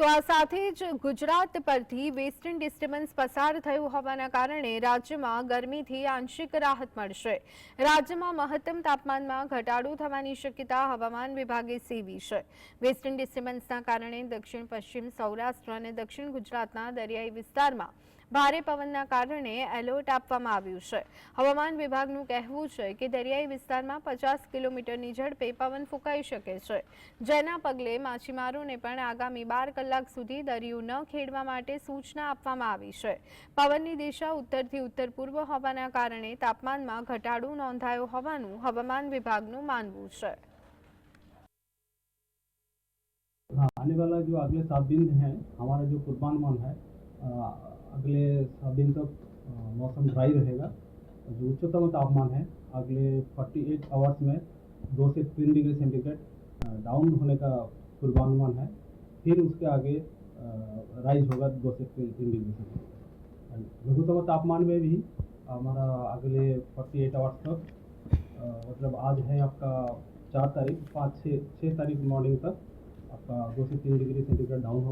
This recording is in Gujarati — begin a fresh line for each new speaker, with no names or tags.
તો આ સાથે જ ગુજરાત પરથી વેસ્ટર્ન ડિસ્ટર્બન્સ પસાર થયું હોવાના કારણે રાજ્યમાં ગરમીથી આંશિક રાહત મળશે. રાજ્યમાં મહત્તમ તાપમાનમાં ઘટાડો થવાની શક્યતા હવામાન વિભાગે સેવી છે. વેસ્ટર્ન ડિસ્ટર્બન્સના કારણે દક્ષિણ પશ્ચિમ સૌરાષ્ટ્ર અને દક્ષિણ ગુજરાતના દરિયાઈ વિસ્તારમાં ભારે પવનના કારણે એલર્ટ આપવામાં આવ્યું છે હવામાન વિભાગનું કહેવું છે કે દરિયાઈ વિસ્તારમાં પચાસ કિલોમીટરની ઝડપે પવન ફૂંકાઈ શકે છે જેના પગલે માછીમારોને પણ આગામી બાર કલાક સુધી દરિયો ન ખેડવા માટે સૂચના આપવામાં આવી છે પવનની દિશા ઉત્તરથી ઉત્તર પૂર્વ હોવાના કારણે તાપમાનમાં ઘટાડો નોંધાયો હોવાનું હવામાન વિભાગનું માનવું છે
हाँ आने वाला जो अगले सात दिन है हमारा जो पूर्वानुमान है अ, अगले सात दिन तक मौसम ड्राई रहेगा। जो उच्चतम तापमान है, अगले 48 आवर्स में दो से तीन डिग्री सेंटीग्रेड डाउन होने का पूर्वानुमान है। फिर उसके आगे राइज होगा दो से तीन तीन डिग्री सेंटीग्रेड लघुतम तापमान में भी हमारा अगले 48 आवर्स तक मतलब आज है आपका चार तारीख, पाँच छः छः तारीख मॉर्निंग तक आपका दो से तीन डिग्री सेंटीग्रेड डाउन हो